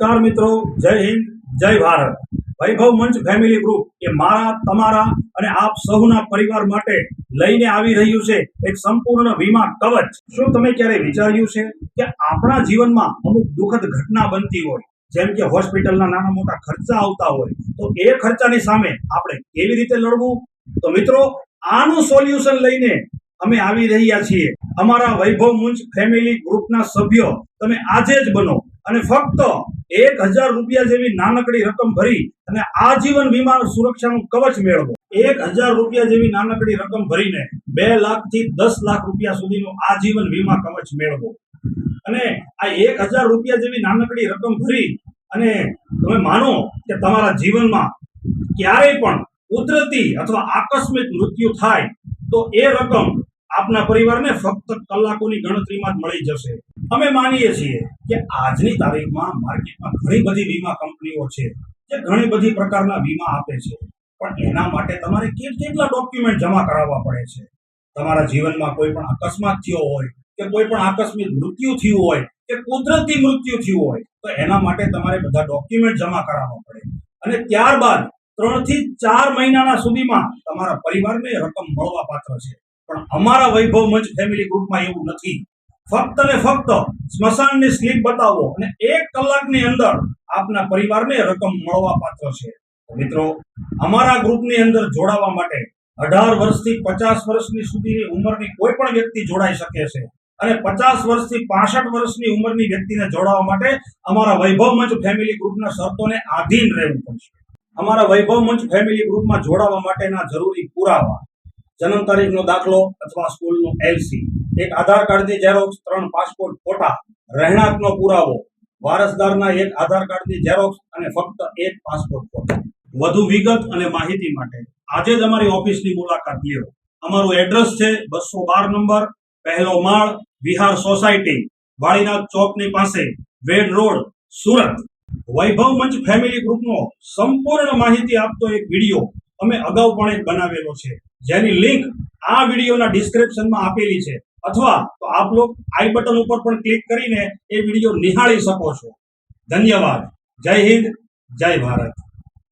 નમસ્કાર મિત્રો, જય હિન્દ, જય ભારત. વૈભવ મંચ ફેમિલી ગ્રુપ એ મારા, તમારા અને આપ સૌના પરિવાર માટે લઈને આવી રહ્યું છે એક સંપૂર્ણ વીમા કવચ. શું તમે ક્યારે વિચાર્યું છે કે આપણા જીવનમાં અમુક દુઃખદ ઘટના બનતી હોય? જેમ કે હોસ્પિટલના નાના મોટા ખર્ચા આવતા હોય, તો એ ખર્ચાની સામે આપણે કેવી રીતે લડવું? તો મિત્રો, આનું સોલ્યુશન લઈને અમે આવી રહ્યા છીએ. અમારા વૈભવ મુંજ ફેમિલી ગ્રુપના સભ્યો, તમે આજે જ બનો. અને ફક્ત એક હજાર રૂપિયા જેવી નાનકડી રકમ ભરી અને આજીવન વીમા સુરક્ષાનું કવચ મેળવો. એક હજાર રૂપિયા જેવી નાનકડી રકમ ભરીને બે લાખથી દસ લાખ રૂપિયા સુધીનું આજીવન વીમા કવચ મેળવો. અને આ એક હજાર રૂપિયા જેવી નાનકડી રકમ ભરી અને તમે માનો કે તમારા જીવનમાં ક્યારેય પણ કુદરતી અથવા આકસ્મિક મૃત્યુ થાય તો એ રકમ આપના પરિવારને ફક્ત કલાકોની ગણતરીમાં જ મળી જશે. અમે માનીએ છીએ કે આજની તારીખમાં માર્કેટમાં ઘણી બધી વીમા કંપનીઓ છે, જે ઘણી બધી પ્રકારના વીમા આપે છે. પણ એના માટે તમારે કેટલા ડોક્યુમેન્ટ જમા કરાવવા પડે છે? તમારા જીવનમાં કોઈ પણ અકસ્માત થયો હોય, કે કોઈ પણ આકસ્મિક મૃત્યુ થયું હોય, કે કુદરતી મૃત્યુ થયું હોય, તો એના માટે તમારે બધા ડોક્યુમેન્ટ જમા કરાવવા પડે. અને ત્યારબાદ ત્રણથી ચાર મહિનાના સુધીમાં તમારા પરિવારને રકમ મળવા પાત્ર છે. પણ અમારા વૈભવ મંચ ફેમિલી ગ્રુપમાં એવું નથી. ફક્ત ને ફક્ત સ્મશાનની સ્લીપ બતાવો અને એક કલાકની અંદર આપના પરિવારને રકમ મળવા પાત્ર છે. મિત્રો, અમારા ગ્રુપની અંદર જોડાવા માટે અઢાર વર્ષથી પચાસ વર્ષની સુધીની ઉંમરની કોઈ પણ વ્યક્તિ જોડાઈ શકે છે અને પચાસ વર્ષથી પાસઠ વર્ષની ઉંમરની વ્યક્તિને જોડાવા માટે અમારા વૈભવ મંચ ફેમિલી ગ્રુપના શરતોને આધીન રહેવું પડશે. અમારા વૈભવ મંચ ફેમિલી ગ્રુપમાં જોડાવા માટેના જરૂરી પુરાવા, જન્મ તારીખનો દાખલો અથવા સ્કૂલનું એલસી એક આધાર કાર્ડની ઝેરોક્સ ત્રણ પાસપોર્ટ ફોટા, રહેણાંકનો પુરાવો, વારસદારના એક આધાર કાર્ડની ઝેરોક્સ અને ફક્ત એક પાસપોર્ટ ફોટો. વધુ વિગત અને માહિતી માટે આજે જ અમારી ઓફિસની મુલાકાત લેવો અમારું એડ્રેસ છે બસો બાર નંબર, પહેલો માળ, વિહાર સોસાયટી, વાળીનાથ ચોકની પાસે, વેડ રોડ, સુરત. વૈભવ મંચ ફેમિલી ગ્રુપનો સંપૂર્ણ માહિતી આપતો એક વીડિયો અમે અગાઉ પણ એક બનાવેલો છે. જેની લિંક આ વિડીયોના ડિસ્ક્રિપ્શનમાં આપેલી છે. અથવા તો આપ લોકો આઈ બટન ઉપર પણ ક્લિક કરીને એ વીડિયો નિહાળી શકો છો. ધન્યવાદ. જય હિન્દ, જય ભારત.